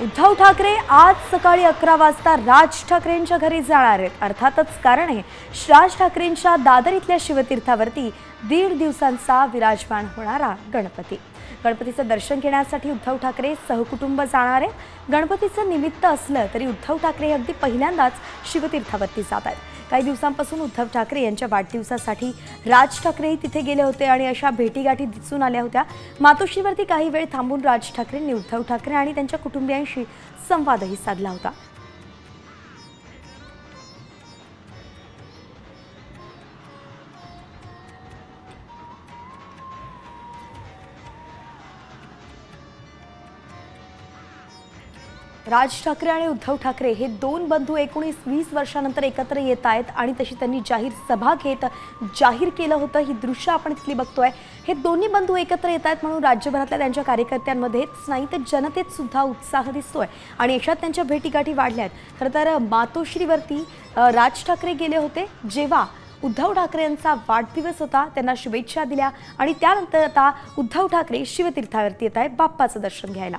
उद्धव ठाकरे आज सकाळी अकरा वाजता राज ठाकरेंच्या घरी जाणार आहेत. अर्थातच कारण आहे राज ठाकरेंच्या दादर इथल्या शिवतीर्थावरती दीड दिवसांचा विराजमान होणारा गणपती. गणपतीचं दर्शन घेण्यासाठी उद्धव ठाकरे सहकुटुंब जाणार आहेत. गणपतीचं निमित्त असलं तरी उद्धव ठाकरे हे अगदी पहिल्यांदाच शिवतीर्थावरती जात आहेत. काही दिवसांपासून उद्धव ठाकरे यांच्या वाढदिवसासाठी राज ठाकरेही तिथे गेले होते आणि अशा भेटीगाठी दिसून आल्या होत्या. मातोश्रीवरती काही वेळ थांबून राज ठाकरेंनी उद्धव ठाकरे आणि त्यांच्या कुटुंबियांशी संवादही साधला होता. राज ठाकरे आणि उद्धव ठाकरे हे दोन बंधू एकोणीस वीस वर्षानंतर एकत्र येत आहेत आणि तशी त्यांनी जाहीर सभा घेत जाहीर केलं होतं. ही दृश्य आपण तिथली बघतोय. हे दोन्ही बंधू एकत्र येत आहेत म्हणून राज्यभरातल्या त्यांच्या कार्यकर्त्यांमध्येच नाही तर जनतेत सुद्धा उत्साह दिसतोय आणि यशात त्यांच्या भेटीगाठी वाढल्या आहेत. खरं तर मातोश्रीवरती राज ठाकरे गेले होते जेव्हा उद्धव ठाकरे यांचा वाढदिवस होता त्यांना शुभेच्छा दिल्या आणि त्यानंतर आता उद्धव ठाकरे शिवतीर्थावरती येत आहेत बाप्पाचं दर्शन घ्यायला.